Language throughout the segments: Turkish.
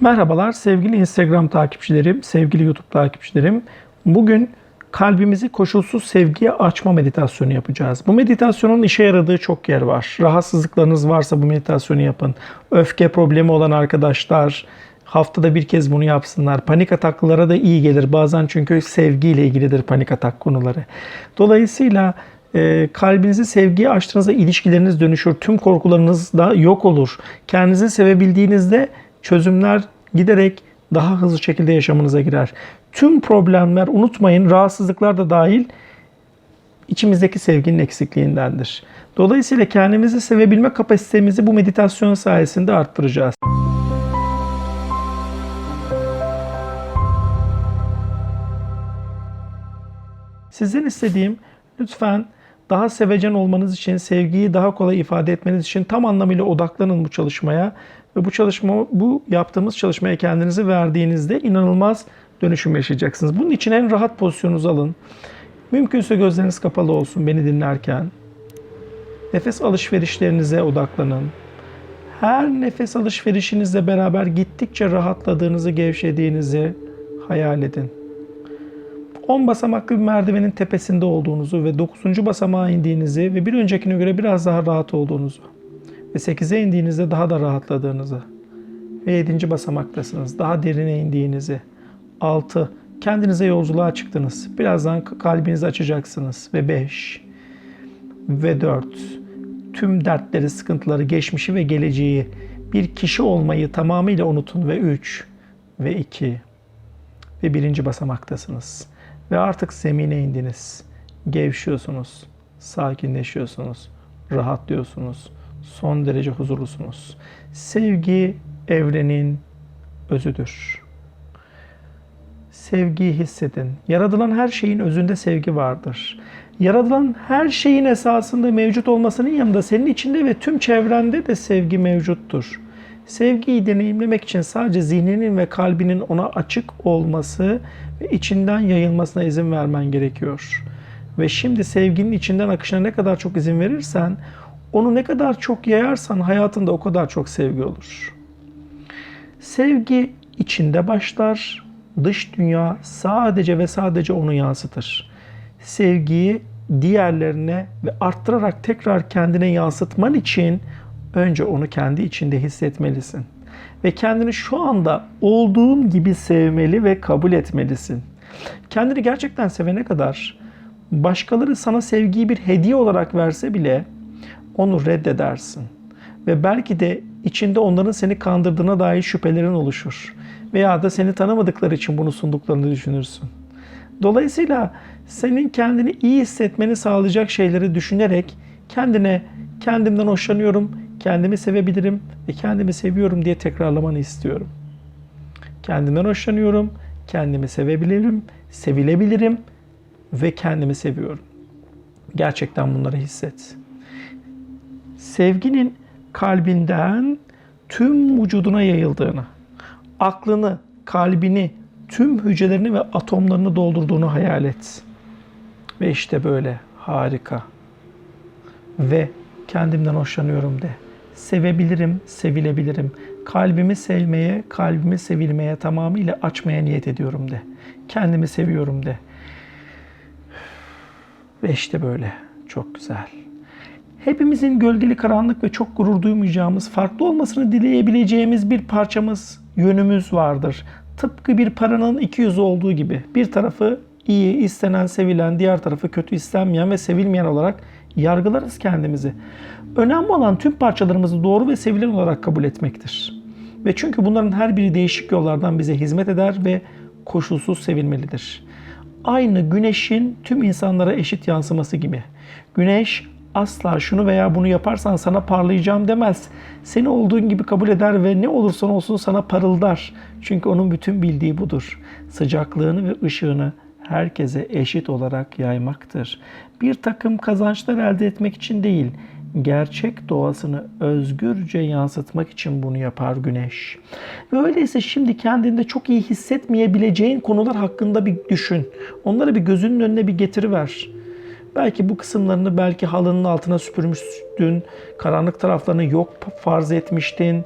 Merhabalar sevgili Instagram takipçilerim, sevgili YouTube takipçilerim. Bugün kalbimizi koşulsuz sevgiye açma meditasyonu yapacağız. Bu meditasyonun işe yaradığı çok yer var. Rahatsızlıklarınız varsa bu meditasyonu yapın. Öfke problemi olan arkadaşlar haftada bir kez bunu yapsınlar. Panik ataklara da iyi gelir. Bazen çünkü sevgiyle ilgilidir panik atak konuları. Dolayısıyla e, kalbinizi sevgiye açtığınızda ilişkileriniz dönüşür. Tüm korkularınız da yok olur. Kendinizi sevebildiğinizde çözümler giderek daha hızlı şekilde yaşamınıza girer. Tüm problemler unutmayın rahatsızlıklar da dahil içimizdeki sevginin eksikliğindendir. Dolayısıyla kendimizi sevebilme kapasitemizi bu meditasyon sayesinde arttıracağız. Sizden istediğim lütfen daha sevecen olmanız için, sevgiyi daha kolay ifade etmeniz için tam anlamıyla odaklanın bu çalışmaya ve bu çalışma bu yaptığımız çalışmaya kendinizi verdiğinizde inanılmaz dönüşüm yaşayacaksınız. Bunun için en rahat pozisyonunuzu alın. Mümkünse gözleriniz kapalı olsun beni dinlerken. Nefes alışverişlerinize odaklanın. Her nefes alışverişinizle beraber gittikçe rahatladığınızı, gevşediğinizi hayal edin. 10 basamaklı bir merdivenin tepesinde olduğunuzu ve 9. basamağa indiğinizi ve bir öncekine göre biraz daha rahat olduğunuzu ve 8'e indiğinizde daha da rahatladığınızı ve 7. basamaktasınız. Daha derine indiğinizi. 6. Kendinize yolculuğa çıktınız. Birazdan kalbinizi açacaksınız. Ve 5. Ve 4. Tüm dertleri, sıkıntıları, geçmişi ve geleceği bir kişi olmayı tamamıyla unutun. Ve 3. Ve 2. Ve birinci basamaktasınız. Ve artık zemine indiniz. Gevşiyorsunuz. Sakinleşiyorsunuz. Rahatlıyorsunuz son derece huzurlusunuz. Sevgi evrenin özüdür. Sevgiyi hissedin. Yaratılan her şeyin özünde sevgi vardır. Yaratılan her şeyin esasında mevcut olmasının yanında senin içinde ve tüm çevrende de sevgi mevcuttur. Sevgiyi deneyimlemek için sadece zihninin ve kalbinin ona açık olması ve içinden yayılmasına izin vermen gerekiyor. Ve şimdi sevginin içinden akışına ne kadar çok izin verirsen onu ne kadar çok yayarsan hayatında o kadar çok sevgi olur. Sevgi içinde başlar, dış dünya sadece ve sadece onu yansıtır. Sevgiyi diğerlerine ve arttırarak tekrar kendine yansıtman için önce onu kendi içinde hissetmelisin. Ve kendini şu anda olduğun gibi sevmeli ve kabul etmelisin. Kendini gerçekten sevene kadar başkaları sana sevgiyi bir hediye olarak verse bile onu reddedersin. Ve belki de içinde onların seni kandırdığına dair şüphelerin oluşur. Veya da seni tanımadıkları için bunu sunduklarını düşünürsün. Dolayısıyla senin kendini iyi hissetmeni sağlayacak şeyleri düşünerek kendine kendimden hoşlanıyorum, kendimi sevebilirim ve kendimi seviyorum diye tekrarlamanı istiyorum. Kendimden hoşlanıyorum, kendimi sevebilirim, sevilebilirim ve kendimi seviyorum. Gerçekten bunları hisset sevginin kalbinden tüm vücuduna yayıldığını, aklını, kalbini, tüm hücrelerini ve atomlarını doldurduğunu hayal et. Ve işte böyle harika. Ve kendimden hoşlanıyorum de. Sevebilirim, sevilebilirim. Kalbimi sevmeye, kalbimi sevilmeye tamamıyla açmaya niyet ediyorum de. Kendimi seviyorum de. Ve işte böyle. Çok güzel. Hepimizin gölgeli karanlık ve çok gurur duymayacağımız, farklı olmasını dileyebileceğimiz bir parçamız, yönümüz vardır. Tıpkı bir paranın iki yüzü olduğu gibi. Bir tarafı iyi, istenen, sevilen, diğer tarafı kötü, istenmeyen ve sevilmeyen olarak yargılarız kendimizi. Önemli olan tüm parçalarımızı doğru ve sevilen olarak kabul etmektir. Ve çünkü bunların her biri değişik yollardan bize hizmet eder ve koşulsuz sevilmelidir. Aynı güneşin tüm insanlara eşit yansıması gibi. Güneş asla şunu veya bunu yaparsan sana parlayacağım demez. Seni olduğun gibi kabul eder ve ne olursan olsun sana parıldar. Çünkü onun bütün bildiği budur. Sıcaklığını ve ışığını herkese eşit olarak yaymaktır. Bir takım kazançlar elde etmek için değil, gerçek doğasını özgürce yansıtmak için bunu yapar güneş. Ve öyleyse şimdi kendinde çok iyi hissetmeyebileceğin konular hakkında bir düşün. Onları bir gözünün önüne bir getiriver. Belki bu kısımlarını belki halının altına süpürmüştün. Karanlık taraflarını yok farz etmiştin.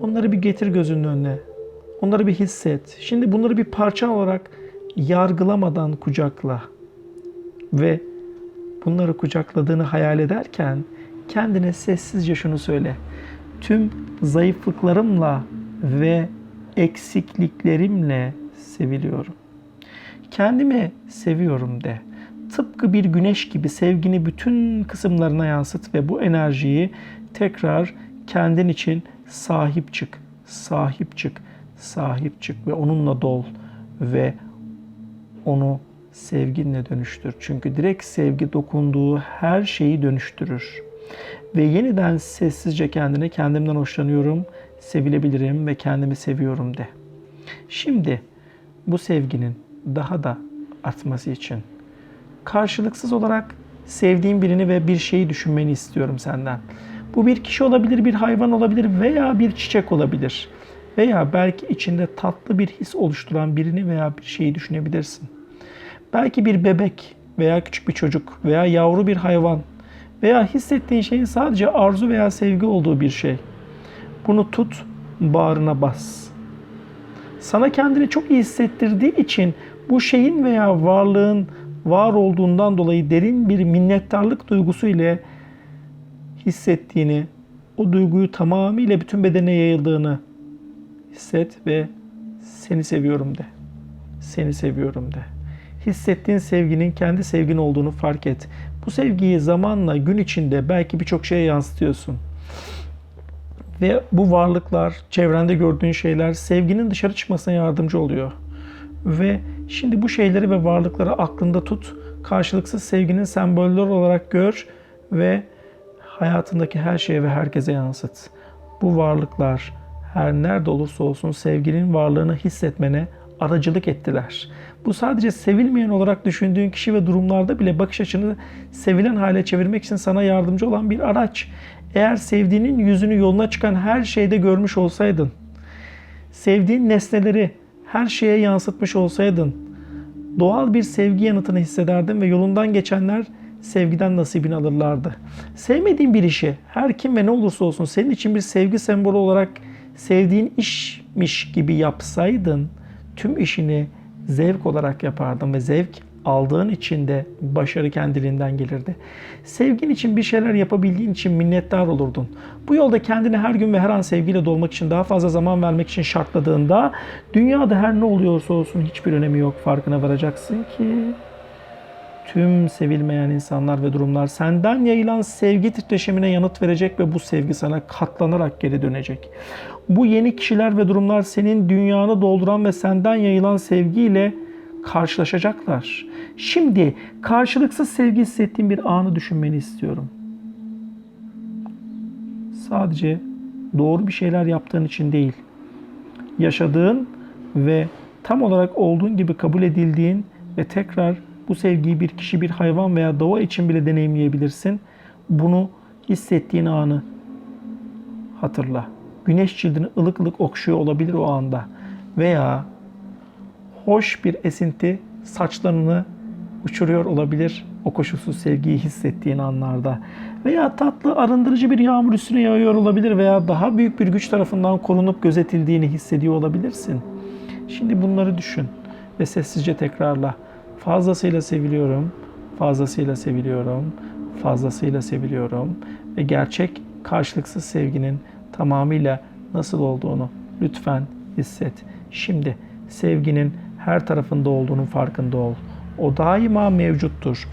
Onları bir getir gözünün önüne. Onları bir hisset. Şimdi bunları bir parça olarak yargılamadan kucakla. Ve bunları kucakladığını hayal ederken kendine sessizce şunu söyle. Tüm zayıflıklarımla ve eksikliklerimle seviliyorum. Kendimi seviyorum de. Tıpkı bir güneş gibi sevgini bütün kısımlarına yansıt ve bu enerjiyi tekrar kendin için sahip çık. Sahip çık. Sahip çık ve onunla dol ve onu sevginle dönüştür. Çünkü direkt sevgi dokunduğu her şeyi dönüştürür. Ve yeniden sessizce kendine kendimden hoşlanıyorum, sevilebilirim ve kendimi seviyorum de. Şimdi bu sevginin daha da artması için karşılıksız olarak sevdiğin birini ve bir şeyi düşünmeni istiyorum senden. Bu bir kişi olabilir, bir hayvan olabilir veya bir çiçek olabilir. Veya belki içinde tatlı bir his oluşturan birini veya bir şeyi düşünebilirsin. Belki bir bebek veya küçük bir çocuk veya yavru bir hayvan veya hissettiğin şeyin sadece arzu veya sevgi olduğu bir şey. Bunu tut, bağrına bas. Sana kendini çok iyi hissettirdiği için bu şeyin veya varlığın var olduğundan dolayı derin bir minnettarlık duygusu ile hissettiğini, o duyguyu tamamıyla bütün bedene yayıldığını hisset ve seni seviyorum de. Seni seviyorum de. Hissettiğin sevginin kendi sevgin olduğunu fark et. Bu sevgiyi zamanla gün içinde belki birçok şeye yansıtıyorsun. Ve bu varlıklar, çevrende gördüğün şeyler sevginin dışarı çıkmasına yardımcı oluyor. Ve şimdi bu şeyleri ve varlıkları aklında tut. Karşılıksız sevginin sembolleri olarak gör ve hayatındaki her şeye ve herkese yansıt. Bu varlıklar her nerede olursa olsun sevginin varlığını hissetmene aracılık ettiler. Bu sadece sevilmeyen olarak düşündüğün kişi ve durumlarda bile bakış açını sevilen hale çevirmek için sana yardımcı olan bir araç. Eğer sevdiğinin yüzünü yoluna çıkan her şeyde görmüş olsaydın, sevdiğin nesneleri her şeye yansıtmış olsaydın, doğal bir sevgi yanıtını hissederdin ve yolundan geçenler sevgiden nasibini alırlardı. Sevmediğin bir işi her kim ve ne olursa olsun senin için bir sevgi sembolü olarak sevdiğin işmiş gibi yapsaydın tüm işini zevk olarak yapardın ve zevk aldığın için de başarı kendiliğinden gelirdi. Sevgin için bir şeyler yapabildiğin için minnettar olurdun. Bu yolda kendini her gün ve her an sevgiyle dolmak için daha fazla zaman vermek için şartladığında dünyada her ne oluyorsa olsun hiçbir önemi yok farkına varacaksın ki tüm sevilmeyen insanlar ve durumlar senden yayılan sevgi titreşimine yanıt verecek ve bu sevgi sana katlanarak geri dönecek. Bu yeni kişiler ve durumlar senin dünyanı dolduran ve senden yayılan sevgiyle karşılaşacaklar. Şimdi karşılıksız sevgi hissettiğin bir anı düşünmeni istiyorum. Sadece doğru bir şeyler yaptığın için değil, yaşadığın ve tam olarak olduğun gibi kabul edildiğin ve tekrar bu sevgiyi bir kişi, bir hayvan veya doğa için bile deneyimleyebilirsin. Bunu hissettiğin anı hatırla. Güneş cildini ılık ılık okşuyor olabilir o anda. Veya hoş bir esinti saçlarını uçuruyor olabilir o koşulsuz sevgiyi hissettiğin anlarda. Veya tatlı arındırıcı bir yağmur üstüne yağıyor olabilir veya daha büyük bir güç tarafından korunup gözetildiğini hissediyor olabilirsin. Şimdi bunları düşün ve sessizce tekrarla. Fazlasıyla seviliyorum, fazlasıyla seviliyorum, fazlasıyla seviliyorum ve gerçek karşılıksız sevginin tamamıyla nasıl olduğunu lütfen hisset. Şimdi sevginin her tarafında olduğunun farkında ol. O daima mevcuttur.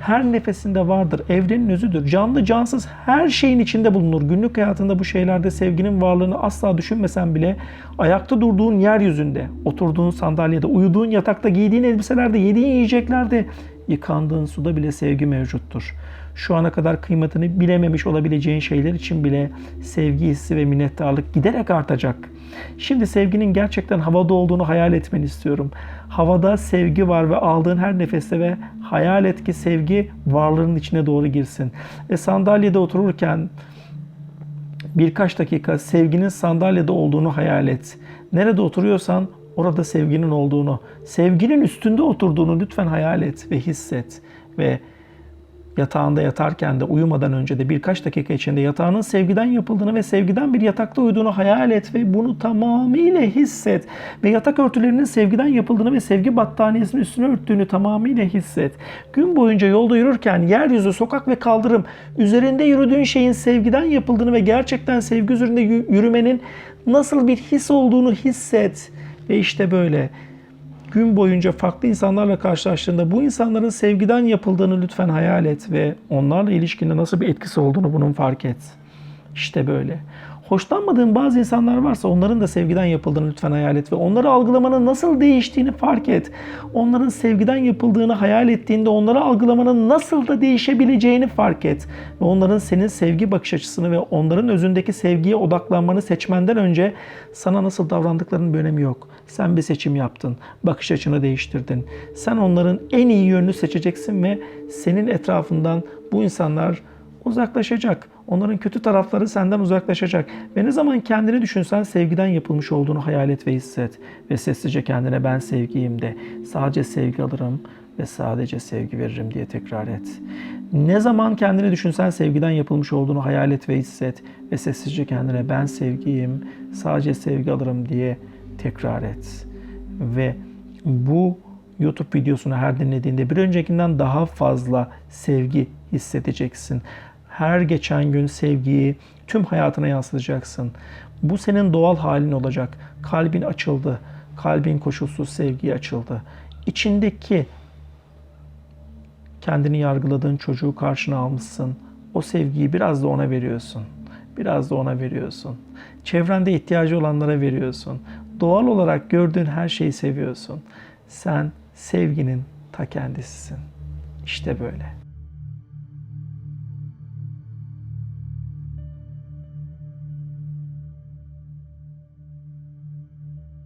Her nefesinde vardır. Evrenin özüdür. Canlı cansız her şeyin içinde bulunur. Günlük hayatında bu şeylerde sevginin varlığını asla düşünmesen bile ayakta durduğun yeryüzünde, oturduğun sandalyede, uyuduğun yatakta, giydiğin elbiselerde, yediğin yiyeceklerde, yıkandığın suda bile sevgi mevcuttur. Şu ana kadar kıymetini bilememiş olabileceğin şeyler için bile sevgi hissi ve minnettarlık giderek artacak. Şimdi sevginin gerçekten havada olduğunu hayal etmeni istiyorum. Havada sevgi var ve aldığın her nefeste ve hayal et ki sevgi varlığının içine doğru girsin. Ve sandalyede otururken birkaç dakika sevginin sandalyede olduğunu hayal et. Nerede oturuyorsan orada sevginin olduğunu, sevginin üstünde oturduğunu lütfen hayal et ve hisset ve yatağında yatarken de uyumadan önce de birkaç dakika içinde yatağının sevgiden yapıldığını ve sevgiden bir yatakta uyuduğunu hayal et ve bunu tamamıyla hisset. Ve yatak örtülerinin sevgiden yapıldığını ve sevgi battaniyesinin üstüne örttüğünü tamamıyla hisset. Gün boyunca yolda yürürken yeryüzü, sokak ve kaldırım üzerinde yürüdüğün şeyin sevgiden yapıldığını ve gerçekten sevgi üzerinde yü- yürümenin nasıl bir his olduğunu hisset. Ve işte böyle gün boyunca farklı insanlarla karşılaştığında bu insanların sevgiden yapıldığını lütfen hayal et ve onlarla ilişkinde nasıl bir etkisi olduğunu bunun fark et. İşte böyle. Hoşlanmadığın bazı insanlar varsa onların da sevgiden yapıldığını lütfen hayal et ve onları algılamanın nasıl değiştiğini fark et. Onların sevgiden yapıldığını hayal ettiğinde onları algılamanın nasıl da değişebileceğini fark et. Ve onların senin sevgi bakış açısını ve onların özündeki sevgiye odaklanmanı seçmenden önce sana nasıl davrandıklarının bir önemi yok. Sen bir seçim yaptın, bakış açını değiştirdin. Sen onların en iyi yönünü seçeceksin ve senin etrafından bu insanlar uzaklaşacak. Onların kötü tarafları senden uzaklaşacak. Ve ne zaman kendini düşünsen sevgiden yapılmış olduğunu hayal et ve hisset. Ve sessizce kendine ben sevgiyim de. Sadece sevgi alırım ve sadece sevgi veririm diye tekrar et. Ne zaman kendini düşünsen sevgiden yapılmış olduğunu hayal et ve hisset. Ve sessizce kendine ben sevgiyim, sadece sevgi alırım diye tekrar et. Ve bu YouTube videosunu her dinlediğinde bir öncekinden daha fazla sevgi hissedeceksin. Her geçen gün sevgiyi tüm hayatına yansıtacaksın. Bu senin doğal halin olacak. Kalbin açıldı. Kalbin koşulsuz sevgiye açıldı. İçindeki kendini yargıladığın çocuğu karşına almışsın. O sevgiyi biraz da ona veriyorsun. Biraz da ona veriyorsun. Çevrende ihtiyacı olanlara veriyorsun. Doğal olarak gördüğün her şeyi seviyorsun. Sen sevginin ta kendisisin. İşte böyle.